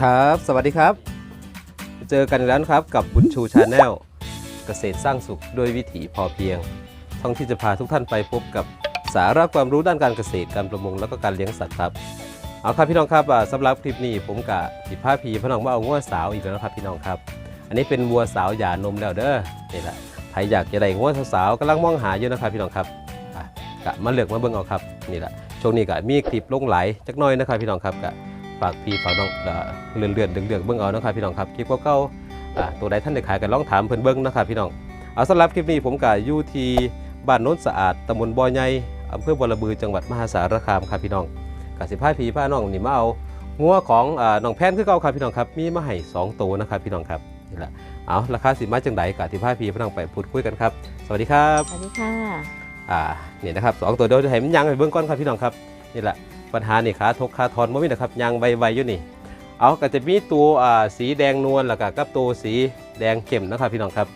ครับ สวัสดีครับ เจอกันแล้วครับกับบุญชูชาแนลเกษตรสร้างสุขด้วยวิถีพอเพียง ท่องที่จะพาทุกท่านไปพบกับสาระความรู้ด้านการเกษตรการประมงแล้วก็การเลี้ยงสัตว์ครับเอาครับพี่น้องครับอ่าสำหรับคลิปนี้ผมกะสิผ้าพีพน้องมาเอางัวสาวอีกแล้วครับพี่น้องครับ อันนี้เป็นวัวสาวหย่านมแล้วเด้อนี่แหละใครอยากจะได้งัวสาวๆกำลังมองหาอยู่นะครับพี่น้องครับกะมาเลือกมาเบิ่งเอาครับนี่แหละช่วงนี้กะมีคลิปลงไหลจักน้อยนะครับพี่น้องครับกะ ฝากพี่ฝากน้องเอ่อเลื่อนเลื่อนๆเดืองๆเบิ่งเอานะครับพี่น้องครับคลิปเก่าๆอ่าตัวใดท่านได้ขายกันลองถามเพิ่นเบิ่งนะครับพี่น้องเอาสำหรับคลิปนี้ผมก็อยู่ที่บ้านโน้นสะอาดตำบลบ่อใหญ่อำเภอบัวระบือจังหวัดมหาสารคามครับพี่น้องกสิพาพี่พาน้องนี่มาเอางัวของอ่าน้องแพนคือเก่าครับพี่น้องครับมีมาให้สองตัวนะครับพี่น้องครับนี่แหละเอาราคาสิมาจังไดกสิพาพี่พาน้องไปพูดคุยกันครับ สวัสดีครับสวัสดีค่ะอ่านี่นะครับสองตัวเดียวจะให้มันยังไปเบื้องก้อนครับพี่น้องครับนี่แหละ ปัญหานี่ขาทกขาทอนบ่มีนะครับยังใบใบๆอยู่นี่ เอาก็จะมีตัวอ่าสีแดงนวลแล้วก็กับตัวสีแดงเข้มนะครับพี่น้องครับ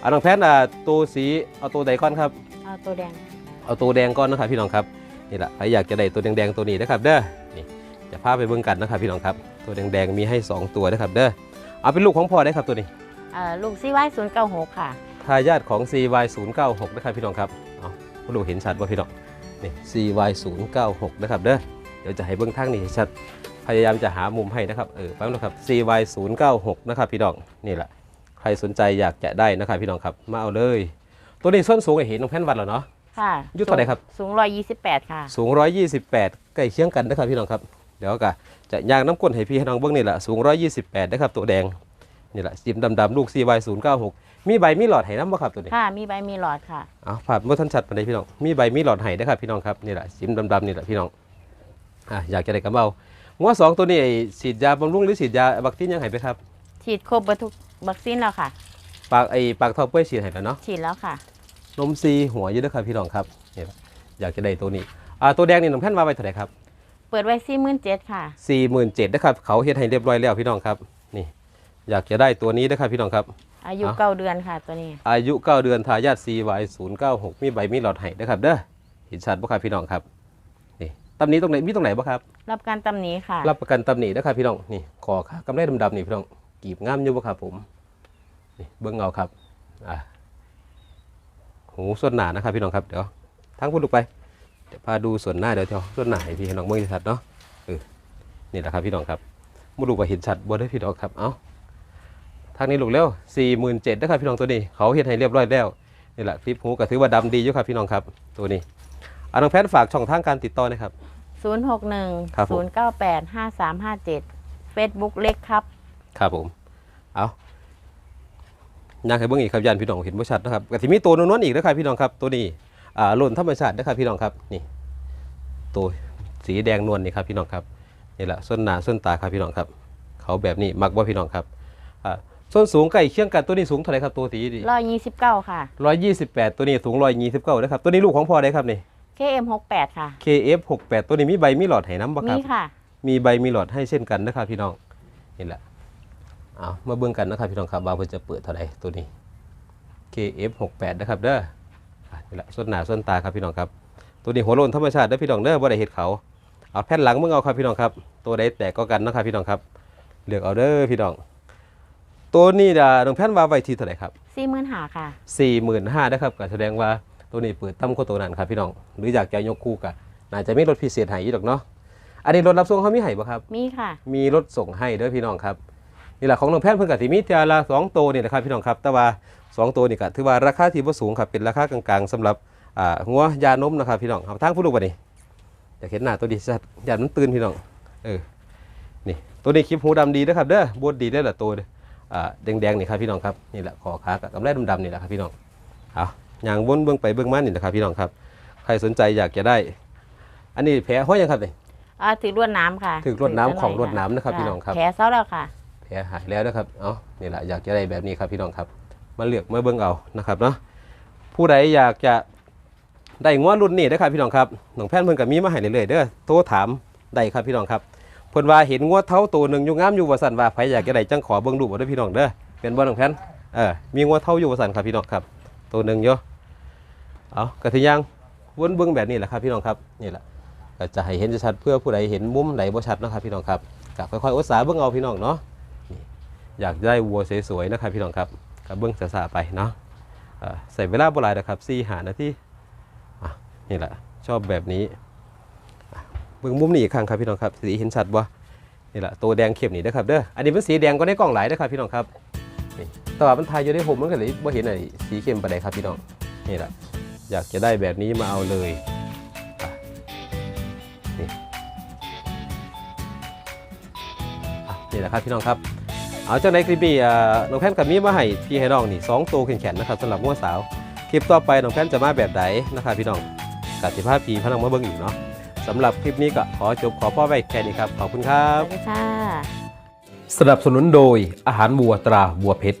เอาน้องแพทย์อ่าตัวสีเอาตัวใดก้อนครับ เอาตัวแดง เอาตัวแดงก้อนนะครับพี่น้องครับนี่แหละใครอยากจะได้ตัวแดงๆตัวนี้นะครับ เด้อนี่จะพาไปเบิ่งกันนะครับพี่น้องครับ ตัวแดงๆมีให้สองตัวนะครับเด้อเอาเป็นลูกของพ่อได้ครับตัวนี้เอ่อลูกซีไว้ศูนย์เก้าหกค่ะ ทายาทของ CY096 นะครับพี่น้องครับเอาผู้ดูเห็นชัดว่าพี่น้องนี่ CY096 นะครับเด้อเดี๋ยวจะให้เบื้องทางนี้ให้ชัดพยายามจะหามุมให้นะครับเออแป๊บนะครับ CY096 นะครับพี่น้องนี่แหละใครสนใจอยากจะได้นะครับพี่น้องครับมาเอาเลย ตัวนี้ส้นสูงไอ้เห็นน้องแพนวัดแล้วเนาะค่ะอายุเท่าไหร่ครับสูงร้อยยี่สิบแปดค่ะ สูง 128ใกล้เคียงกันนะครับพี่น้องครับเดี๋ยวก็จะย่างน้ำก้นให้พี่ให้น้องเบื้องนี่แหละสูง 128นะครับตัวแดงนี่แหละจิ้มดำๆลูก CY096 มีใบมีหลอดให้น้ำบ่ครับตัวนี้ค่ะมีใบมีหลอดค่ะเอาผ่านเมื่อท่านชัดมาเลยพี่น้องมีใบมีหลอดไห้นะครับพี่น้องครับนี่แหละจิ้มดำๆนี่แหละพี่น้อง อะอยากจะได้กระเบางัวสองตัวนี้ไอ้ฉีดยาบำรุงหรือฉีดยาวัคซีนยังไห้ไปครับฉีดครบเบอร์ทุกวัคซีนแล้วค่ะ ปากไอ้ปากทอเปื่อยฉีดให้แล้วเนาะฉีดแล้วค่ะ นมซีหัวเยอะด้วยครับพี่น้องครับนี่แหละอยากจะได้ตัวนี้อ่าตัวแดงนี่น้องแพนมาไว้เท่าไหร่ครับเปิดไว้สี่หมื่นเจ็ดค่ะสี่หมื่นเจ็ดนะครับเขาเฮ็ดให้เรียบร้อยแล้วพี่น้องครับนี่ อยากจะได้ตัวนี้นะครับพี่น้องครับ อายุอะเก้าเดือนค่ะตัวนี้ อายุ9เดือนทายาท CY096 มีใบมีหลอดไห้นะครับเด้อเห็นชัดบ่ครับพี่น้องครับนี่ ตำหนี้ตรงไหนมีตรงไหนบ่ครับ รับการตำหนิค่ะ รับประกันตำหนินะครับพี่น้องนี่คอขากำไรดำๆนี่พี่น้องกีบงามอยู่บ่ครับผมนี่เบิ้งเอาครับอะหูส่วนหนานะครับพี่น้องครับเดี๋ยวทั้งพูดลูกไปเดี๋ยวพาดูส่วนหน้าเดี๋ยวเที่ยวส่วนหน้าให้พี่ให้น้องเบิ้งชัดๆเนาะเออนี่แหละครับพี่น้องครับมาดูว่าเห็นชัดบ่ได้อพี่น้องครับเอ้าทางนี้ลูกเร็วสี่หมื่นเจ็ดนะครับพี่น้องตัวนี้ เขาเฮ็ดให้เรียบร้อยแล้วนี่แหละคลิปหูก็ถือว่าดำดีอยู่ครับพี่น้องครับตัวนี้อะน้องแพทย์ฝากช่องทางการติดต่อหนะครับ ศูนย์หกหนึ่งครับผม ศูนย์เก้าแปดห้าสามห้าเจ็ดเฟซบุ๊กเล็กครับ ครับผม เอาอยากให้เบิ่งอีกครับยานพี่น้องเห็นบ่ชัดนะครับก็สิมีตัวนวลๆอีกนะครับพี่น้องครับ ตัวนี้ อ่าหล่นธรรมชาตินะครับพี่น้องครับ นี่ ตัวสีแดงนวลนี่ครับพี่น้องครับ นี่แหละส้นหนาส้นตาครับพี่น้องครับ เขาแบบนี้มักว่าพี่น้องครับ อ่า ส้นสูงใกล้เคียงกันตัวนี้สูงเท่าไหร่ครับตัวสีดีร้อยยี่สิบเก้าค่ะ ร้อยยี่สิบแปดตัวนี้สูงร้อยยี่สิบเก้านะครับ ตัวนี้ลูกของพ่อได้ครับนี่ KM หกแปดค่ะ KF หกแปดตัวนี้มีใบมีหลอดให้น้ำบ่คมีรับค่ะ มีใบมีหลอดให้เช่นกันนะครับพี่น้องนี่แหละเอามาเบิ่งกันนะครับพี่น้องครับว่าเพิ่นจะเปิดเท่าไหร่ตัวนี้ KF68 นะครับเด้ออะนี่แหละส้นหนาส้นตาครับพี่น้องครับ ตัวนี้หัวโลนธรรมชาติเด้อพี่น้องเด้อบ่ได้เฮ็ดเขาเอาแผ่นหลังมึงเอาครับพี่น้องครับ ตัวใดแตกก็กันนะครับพี่น้องครับเลือกเอาเด้อพี่น้อง ตัวนี้ดาน้องแผ่นว่าไว้ที่เท่าไหร่ครับสี่หมื่นหาค่ะ45,000นะครับก็แสดงว่า ตัวนี้เปิดต่ำกว่าตัวนั้นครับพี่น้อง หรืออยากจะยกคู่กันน่าจะมีรถพิเศษให้อีกดอกเนาะ อันนี้รถรับส่งเขามีให้บ่ครับ มีค่ะ มีรถส่งให้เด้อพี่น้องครับนี่แหละของน้องแพทย์เพิ่นกับสิมีเทียละสองตัวนี่นะครับพี่น้องครับแต่ว่าสองตัวนี่ก็ถือว่าราคาที่บ่สูงครับเป็นราคากลางๆสำหรับอ่าหัวยานมนะครับพี่น้องเอาทางผู้ลูกบ่นี่อยากเห็นหน้าตัวดีชัดยานมันตื่นพี่น้องเออนี่ตัวนี้คลิปหูดำดีนะครับเด้อบดดีได้อละตัวเด้ออ่าแดงๆนี่ครับพี่น้องครับนี่แหละคอขากับกำไรดำๆนี่แหละครับพี่น้องเอา ย่างวนเบื้องไปเบื้องมานี่นะครับพี่น้องครับ ใครสนใจอยากจะได้ อันนี้แผลห้อยยังครับนี่อ่าถือรวดน้ำค่ะถือรวดน้ำของรวดน้ำนะครับพี่น้องครับ แผลเศร้าแล้วค่ะ แผลหายแล้วนะครับ เอานี่แหละอยากจะได้แบบนี้ครับพี่น้องครับ มาเลือกมาเบิ่งเอานะครับเนาะ ผู้ใดอยากจะได้งวรุ่นนี้นะครับพี่น้องครับน้องแพนเพิ่นก็มีมาให้เรื่อยๆเด้อ โทรถามได้ครับพี่น้องครับ เพิ่นว่าเห็นงวเท่าตัวหนึ่งอยู่งามอยู่ว่าสั่นว่าใครอยากจะได้จังขอเบิ่งดูบ่เด้อพี่น้องเด้อเป็นบ่น้องแพนเออ มีงวเท่าอยู่ว่าสั่นครับพี่น้องครับ ตัวหนึ่งอยู่ เอากระทิยังวนเบิ่งแบบนี้แหละครับพี่น้องครับนี่แหละก็จะให้เห็นชัดเพื่อผู้ใดเห็นมุมไหนบ่ชัดนะครับพี่น้องครับก็ค่อยๆอุตสาห์เบิ่งเอาพี่น้องเนาะนี่อยากได้วัวสวยๆนะครับพี่น้องครับก็เบิ่งสาๆไปเนาะใส่เวลาบ่ายนะครับ4หานาทีอะนี่แหละชอบแบบนี้เบิ่งมุมนี้อีกครั้งครับพี่น้องครับสีเห็นชัดบ่นี่แหละตัวแดงเข้มนี่นะครับเด้ออันนี้เป็นสีแดงก็ในกล้องหลายนะครับพี่น้องครับนี่แต่ว่ามันถ่ายอยู่ในผมมันก็เลยบ่เห็นไอ้สีเข้มไปานใดครับพี่น้องนี่แหละ อยากจะได้แบบนี้มาเอาเลยอะนี่แหละครับพี่น้องครับ เอาจากในคลิปนี้อ่าน้องแพนกับมีมาให้พี่ให้น้องนี่สองตัวแข็งๆนะครับสำหรับงัวสาว คลิปต่อไปน้องแพนจะมาแบบไหนนะครับพี่น้องกับสิภาพพีพนังมาเบิ่งอีกเนาะสำหรับคลิปนี้ก็ขอจบขอพ่อไว้แค่นี้ครับ ขอบคุณครัสบวัสดีค่ะสนับสนุนโดยอาหารวัวตราวัวเพชร